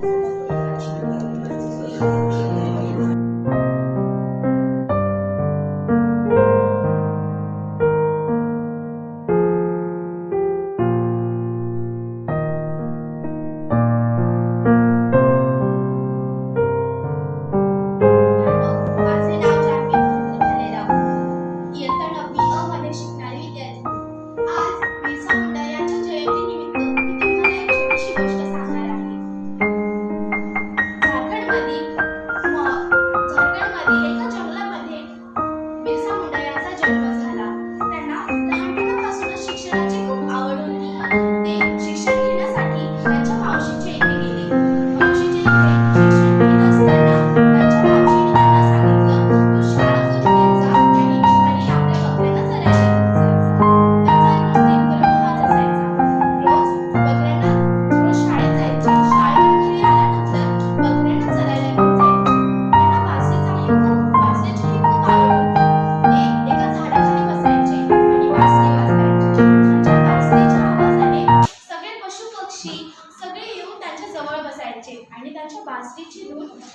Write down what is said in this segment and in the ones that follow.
嗯。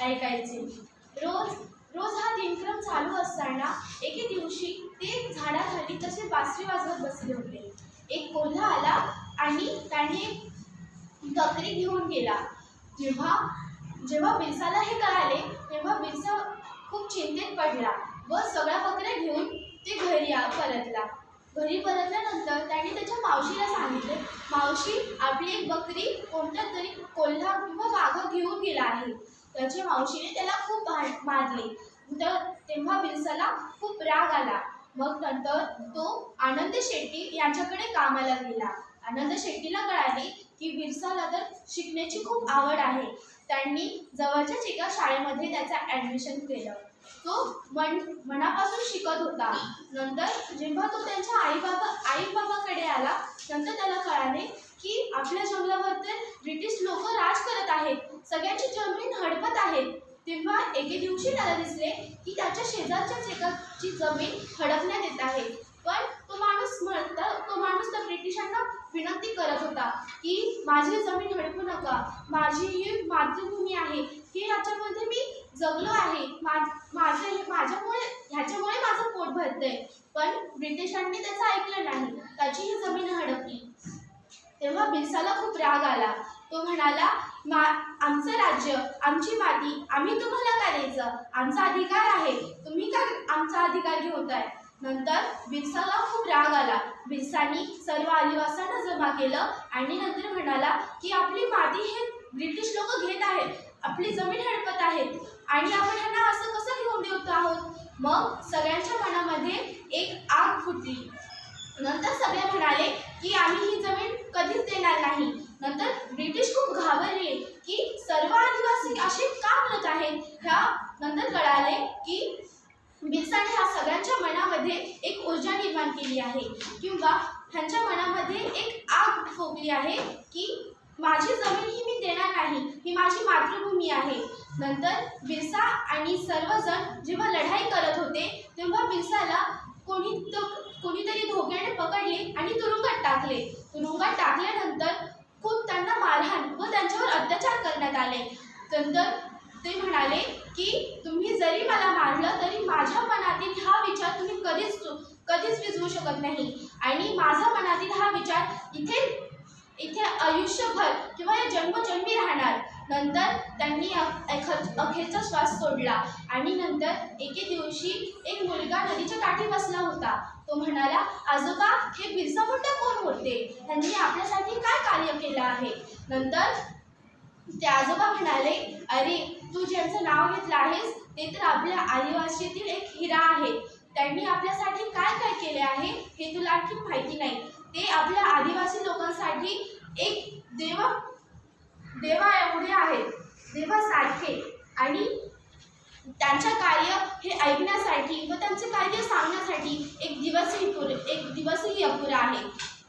ऐकायचे. रोज रोज हा दिनक्रम चालू असताना एके दिवशी ते झाडाखाली तसे बासरी वाजवत बसले होते. एक कोल्हा आला आणि त्याने बकरी घेऊन गेला. जेव्हा जेव्हा बिरसाला हे कळाले तेव्हा बिरसा खूप चिंतेत पडला व सगळ्या बकऱ्या घेऊन ते घरी आ- परतला. घरी परतल्यानंतर त्याने त्याच्या मावशीला सांगितले मावशी आपली एक बकरी कोणत्या तरी कोल्हा किंवा वाघ घेऊन गेला आहे. त्याच्या मावशीने त्याला खूप भा- मारले. तर तेव्हा बिरसाला खूप राग आला. मग नंतर तो आनंद शेट्टी यांच्याकडे कामाला गेला. आनंद शेट्टीला कळाले की बिरसाला तर शिकण्याची खूप आवड आहे. त्यांनी जवळच्याच एका शाळेमध्ये त्याचं ॲडमिशन केलं. तो मन मनापासून शिकत होता. नंतर जेव्हा तो त्यांच्या आई बाबा आई बाबाकडे आला नंतर त्याला कळाले की आपल्या जंगलावरती ब्रिटिश लोक राज करत आहेत. सगळ्यांची जमीन हडपत आहेत. तेव्हा एके दिवशी त्याला दिसले की त्याच्या शेजारच्याच एकाची जमीन हडपण्यात येत आहे. पण तो माणूस म्हणता तो माणूस त्या ब्रिटिशांना विनंती करत होता की माझी जमीन हडपू नका. माझी ही मातृभूमी आहे. हे याच्यामध्ये मी जगलो आहे. मा माझे माझ्यामुळे ह्याच्यामुळे माझं पोट भरतंय. पण ब्रिटिशांनी त्याचं ऐकलं नाही. त्याची ही जमीन हडपली तेव्हा बिरसाला खूप राग आला. तो म्हणाला मा आमचं राज्य आमची माती आम्ही तुम्हाला का द्यायचं? आमचा अधिकार आहे. तुम्ही का आमचा अधिकार घेताय नंतर बिरसाला खूप राग आला. बिरसानी सर्व आदिवासांना जमा केलं आणि नंतर म्हणाला की आपली माती हे ब्रिटिश लोक घेत आहेत. आपली जमीन हडपत आहेत. आणि आपण ह्यांना असं कसं घेऊन देत आहोत? मग सगळ्यांच्या मनामध्ये एक आग फुटली. नंतर सगळे म्हणाले की आम्ही ही जमीन कधीच देणार नाही. नंतर ब्रिटिश खूप घाबरले की सर्व आदिवासी असे का म्हणत आहेत? ह्या नंतर कळाले की बिरसाने ह्या सगळ्यांच्या मनामध्ये एक ऊर्जा निर्माण केली आहे. किंवा ह्यांच्या मनामध्ये एक आग फोकली आहे की माझी जमीन ही मी देणार नाही ही माझी मातृभूमी आहे. नंतर बिरसा आणि सर्वजण जेव्हा लढाई करत होते तेव्हा बिरसाला कोणी तो कोणीतरी धोक्याने पकडले आणि तुरुंगात टाकले. तुरुंगात टाकल्यानंतर खूप त्यांना मारहाण व त्यांच्यावर अत्याचार करण्यात आले. नंतर ते म्हणाले की तुम्ही जरी मला मारलं तरी माझ्या मनातील हा विचार तुम्ही कधीच कधीच विजवू शकत नाही. आणि माझा मनातील हा विचार इथे इथे आयुष्यभर किंवा या जन्मजन्मी राहणार. नंतर त्यांनी अखेरचा श्वास सोडला. आणि नंतर एके दिवशी एक मुलगा नदीच्या काठी बसला होता. तो म्हणाला आजोबा हे बिरसा मुंडा कोण होते त्यांनी आपल्यासाठी काय कार्य केलं आहे? नंतर ते आजोबा म्हणाले अरे तू ज्यांचं नाव घेतलं आहेस ते तर आपल्या आदिवासीतील एक हिरा आहे. त्यांनी आपल्यासाठी काय काय केले आहे हे तुला आणखी माहिती नाही. ते आपल्या आदिवासी लोकांसाठी एक देव देवा एवढे आहेत. देवासारखे. आणि त्यांचं कार्य हे ऐकण्यासाठी व त्यांचे कार्य सांगण्यासाठी एक दिवसही पुरे एक दिवसही अपुरा आहे.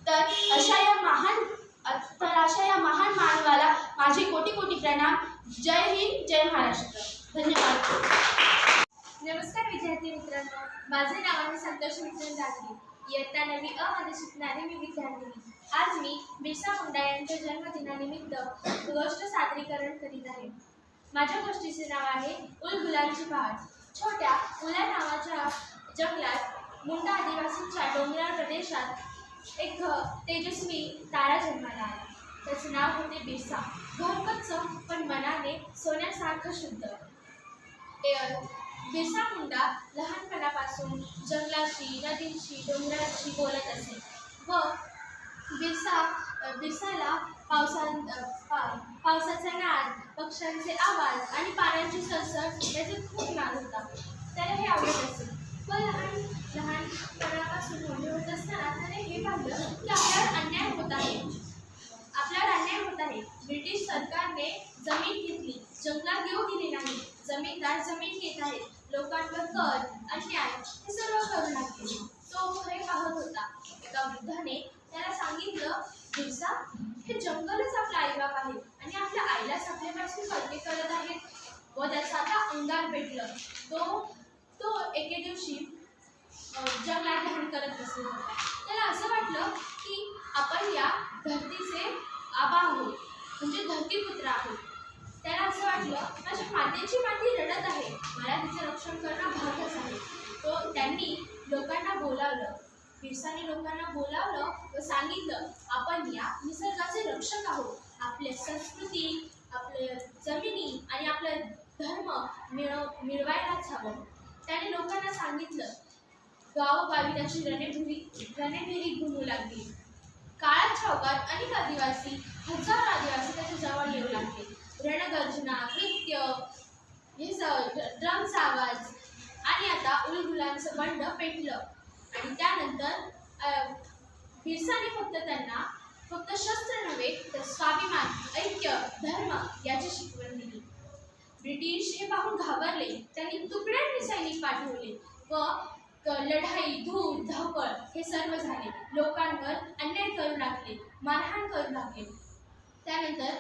तर अशा या महान तर अशा या महान मानवाला माझे कोटी कोटी प्रणाम. जय हिंद जय महाराष्ट्र. धन्यवाद. नमस्कार विद्यार्थी मित्रांनो. माझे नाव आहे संतोष विठ्ठल जाधव इयत्ता नवी अमध्ये शिकणारे मी विद्यार्थिनी आज मी बिरसा मुंडा यांच्या जन्मदिनानिमित्त गोष्ट सादरीकरण करीत आहे. माझ्या गोष्टीचे नाव आहे उल गुलांची पहाड छोट्या उला नावाच्या जंगलात मुंडा आदिवासींच्या डोंगराळ प्रदेशात एक तेजस्वी तारा जन्माला आला. त्याचे नाव होते बिरसा. गोड कच्च पण मनाने सोन्यासारखं शुद्ध. बिरसा मुंडा लहानपणापासून जंगलाशी नदींशी डोंगराशी बोलत असे. व बिरसा बिरसाला पावसा पावसाचा नाद पक्ष्यांचे आवाज आणि पाण्याची सळसळ याचे खूप नाद होता. त्याला हे आवडत असे. व लहान लहानपणापासून मोठे होत असताना त्याने हे पाहिलं की आपल्यावर अन्याय होत आहे. आपल्यावर अन्याय होत आहे. ब्रिटिश सरकारने जमीन घेतली जंगलात घेऊ दिली नाही. जमीनदार जमीन घेत आहे. लोकांवर कर अन्याय हे सर्व करू लागले. तो हे पाहत होता. एका वृद्धाने त्याला सांगितलं दिवसा हे जंगलच आपला आईबाप आहे आणि आपल्या आईलाच आपल्यापासून कल्पे करत आहेत. व त्याचा आता अंगार पेटलं. तो तो एके दिवशी जंगलात ध्यान करत बसला होता त्याला असं वाटलं की आपण या धरतीचे आबा आहोत म्हणजे धरतीपुत्र आहोत. त्याला असं वाटलं माझ्या मातेची माती रडत आहे मला तिचं रक्षण करणं भागच आहे. तो त्यांनी लोकांना बोलावलं बिरसाने लोकांना बोलावलं व सांगितलं आपण या निसर्गाचे रक्षक आहोत. आपल्या संस्कृती आपल्या जमिनी आणि आपलं धर्म मिळव मिळवायलाच हवं. त्याने लोकांना सांगितलं गावोगावी त्याची रणभूमी रणेभेरी घुमू लागली. काळाच्या चौकात अनेक आदिवासी हजारो आदिवासी त्याच्याजवळ येऊ लागले. रणगर्जना नृत्य हे ड्रमचा आवाज आणि आता उलगुलांचं बंड पेटलं. आणि त्यानंतर बिरसाने फक्त त्यांना फक्त शस्त्र नव्हे तर स्वाभिमान ऐक्य धर्म याची शिकवण दिली. ब्रिटिश हे पाहून घाबरले. त्यांनी तुकड्यांनी सैनिक पाठवले व लढाई धूळ धावपळ हे सर्व झाले. लोकांवर अन्याय करू लागले मारहाण करू लागले. त्यानंतर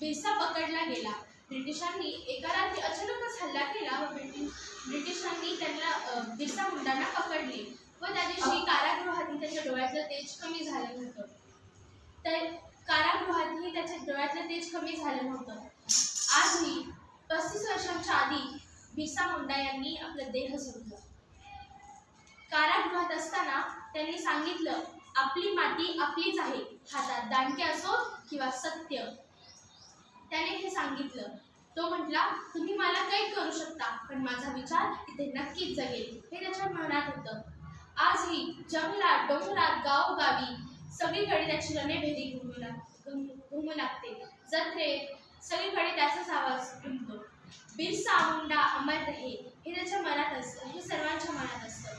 बिरसा पकडला गेला. ब्रिटिशांनी एका रात्री अचानकच हल्ला केला व ब्रिटिश ब्रिटिशांनी त्यांना बिरसा मुंडांना पकडले व त्या दिवशी कारागृहातही त्याच्या डोळ्यातलं तेज कमी झालं नव्हतं तर कारागृहातही त्याच्या डोळ्यातलं तेज कमी झालं नव्हतं बिरसा मुंडा यांनी आपलं देह सोडला कारागृहात असताना त्यांनी सांगितलं आपली माती आपलीच आहे. हातात दांडके असो किंवा सत्य. त्याने हे सांगितलं. तो म्हटला तुम्ही मला काही करू शकता पण माझा विचार इथे नक्कीच जगेल. हे त्याच्या मनात होतं. आजही जंगलात डोंगरात गावोगावी सगळीकडे त्याची रणेभेरी घुमू लाग घुम- घुमू लागते. जत्रे सगळीकडे त्याचाच आवाज घुमतो. बिरसा मुंडा अमर रहे हे त्याच्या मनात असतं हे सर्वांच्या मनात असतं.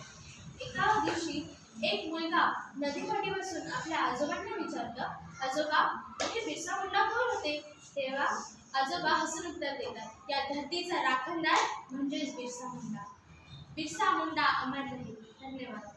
एका दिवशी एक मुलगा नदीकाठी बसून आपल्या आजोबांना विचारलं आजोबा हे बिरसा मुंडा कोण होते? तेव्हा आजोबा हसून उत्तर देतात या धरतीचा राखणदार म्हणजेच बिरसा मुंडा बिरसा मुंडा अमर रहे. धन्यवाद.